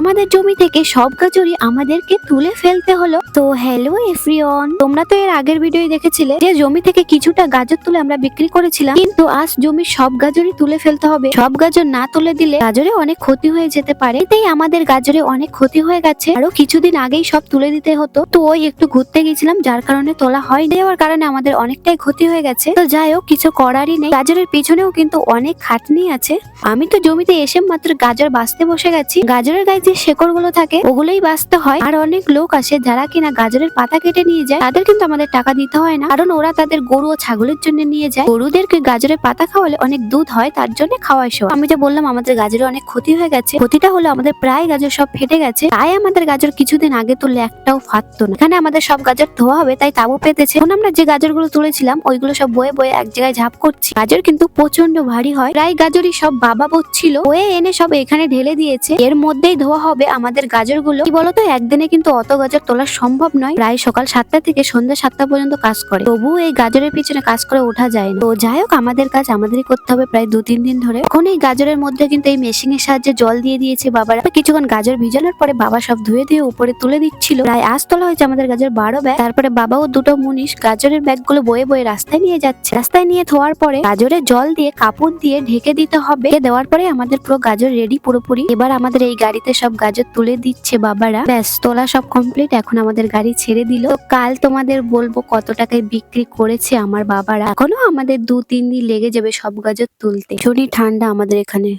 আমাদের জমি থেকে সব গাজরই আমাদেরকে তুলে ফেলতে হলো। তো হ্যালো এভরিওয়ান তোমরা তো এর আগের ভিডিও দেখেছিলে যে জমি থেকে কিছুটা গাজর তুলে আমরা বিক্রি করেছিলাম। কিন্তু আজ জমির সব গাজরই তুলে ফেলতে হবে। সব গাজর না তুলে দিলে গাজরে অনেক ক্ষতি হয়ে যেতে পারে। এতেই আমাদের গাজরে অনেক ক্ষতি হয়ে গেছে। আরও কিছুদিন আগেই সব তুলে দিতে হতো। তো ওই একটু ঘুরতে গেছিলাম, যার কারণে তোলা হয় দেওয়ার কারণে আমাদের অনেকটাই ক্ষতি হয়ে গেছে। তো যাই হোক, কিছু করারই নেই। গাজরের পিছনেও কিন্তু অনেক খাটনি আছে। আমি তো জমিতে এসে মাত্র গাজর বাঁচতে বসে গেছি। গাজরের গায়ে যে শেকড়গুলো থাকে, ওগুলোই বাঁচতে হয়। আর অনেক লোক আসে যারা কিনা গাজরের পাতা কেটে নিয়ে যায়, তাদের কিন্তু আমাদের টাকা দিতে হয় না। কারণ ওরা তাদের গরু ও ছাগলের জন্য নিয়ে যায়। গরুদেরকে গাজরের পাতা খাওয়ালে অনেক দুধ হয়, তার জন্য খাওয়াই সব। আমি যে বললাম, আমাদের গাজরে অনেক ক্ষতি হয়ে গেছে। ক্ষতিটা হলো আমাদের প্রায় গাজর সব ফেটে গেছে। তাই আমাদের গাজর কিছুদিন আগে তুললে একটাও ফাটতো না। এখানে আমাদের সব গাজর ধোয়া হবে, তাই তাবু পেতেছে। এখন আমরা যে গাজরগুলো তুলেছিলাম, ওইগুলো সব বয়ে বয়ে এক জায়গায় ঝাঁপ করছি। গাজর কিন্তু প্রচণ্ড ভারী হয়। প্রায় গাজরই সব বাবা বচ্ছিল। বয়ে এনে সব এখানে ঢেলে দিয়েছে। এর মধ্যেই ধোয়া হবে আমাদের গাজরগুলো? কি বলতো, একদিনে কিন্তু অত গাজর তোলা সম্ভব নয়। প্রায় সকাল সাতটা থেকে সন্ধ্যা সাতটা পর্যন্ত কাজ করে। তবু এই গাজরের পিছনে কাজ করে ওঠা যায় না। তো যাই হোক, আমাদের কাজ আমাদেরই করতে হবে প্রায় দু তিন দিন ধরে। এখন এই গাজরের মধ্যে কিন্তু এই মেশিনের সাহায্যে জল দিয়ে দিয়েছে বাবারা। কিছুক্ষণ গাজর ভিজানোর পরে বাবা সব ধুয়ে ধুয়ে উপরে তুলে দিচ্ছিল। প্রায় আজ তোলা হয়েছে আমাদের গাজর বারো ব্যাগ। তারপরে বাবা ও দুটো মুনিশ গাজরের ব্যাগগুলো বয়ে বয়ে রাস্তায় নিয়ে যাচ্ছে। রাস্তায় নিয়ে ধোয়ার পরে গাজরে জল দিয়ে কাপড় দিয়ে ঢেকে দিতে হবে। দেওয়ার পরে আমাদের পুরো গাজর রেডি পুরোপুরি। এবার আমাদের এই গাড়িতে সব গাজর তুলে দিচ্ছে বাবারা। ব্যাস, তোলা সব কমপ্লিট এখন আমাদের গাড়ি ছেড়ে দিল। কাল তোমাদের বলব কত টাকায় বিক্রি করেছে আমার বাবারা। এখনও আমাদের দু তিন দিন লেগে যাবে সব গাজর তুলতে। ভীষণই ঠান্ডা আমাদের এখানে।